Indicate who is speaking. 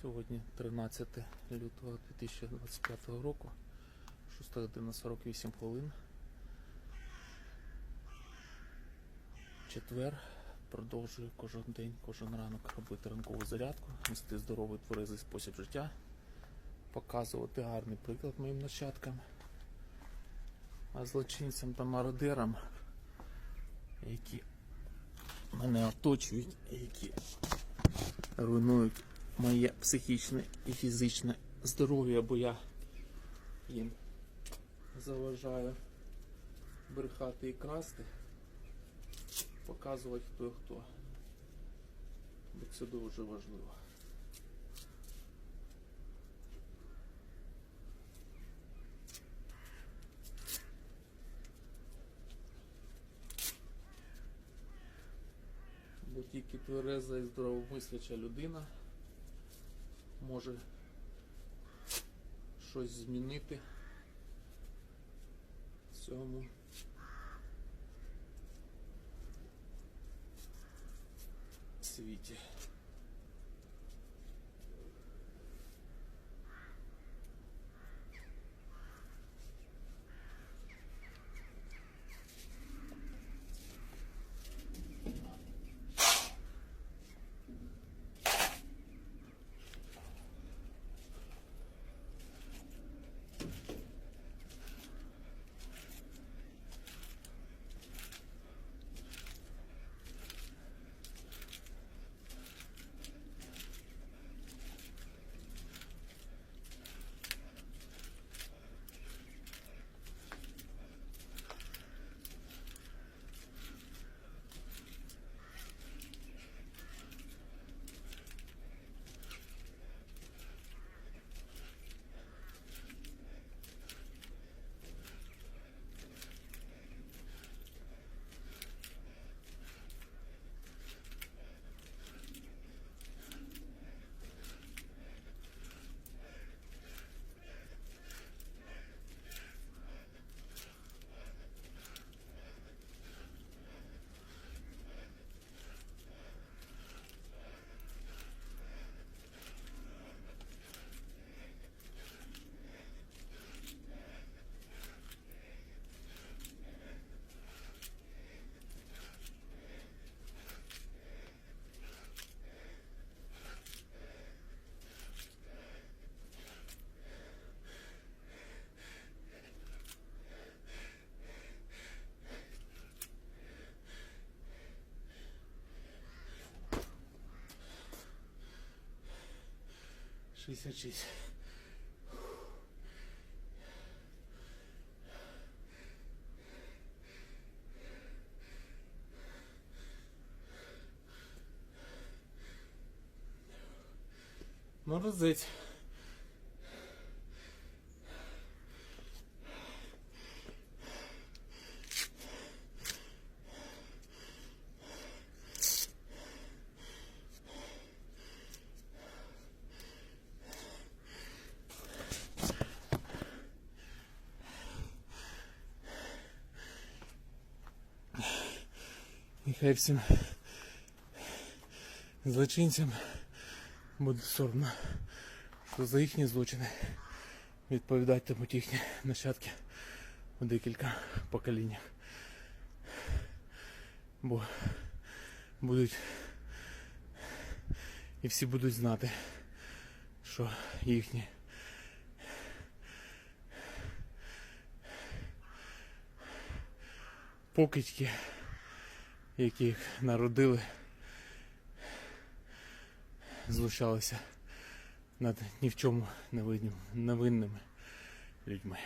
Speaker 1: Сьогодні 13 лютого 2025 року, 6 година 48 хвилин. Четвер. Продовжую кожен день, кожен ранок робити ранкову зарядку, нести здоровий тверезий спосіб життя, показувати гарний приклад моїм нащадкам, а злочинцям та мародерам, які мене оточують, які руйнують моє психічне і фізичне здоров'я, бо я їм заважаю брехати і красти, показувати хто і хто. Бо це дуже важливо. Бо тільки твереза і здоровомисляча людина може щось змінити цьому світі. Шістдесят шість. Хай всім злочинцям буде соромно, що за їхні злочини відповідатимуть їхні нащадки у декілька поколіннях. Бо будуть і всі будуть знати, що їхні покидьки, яких народили, злучалися над ні в чому невинним- невинними людьми.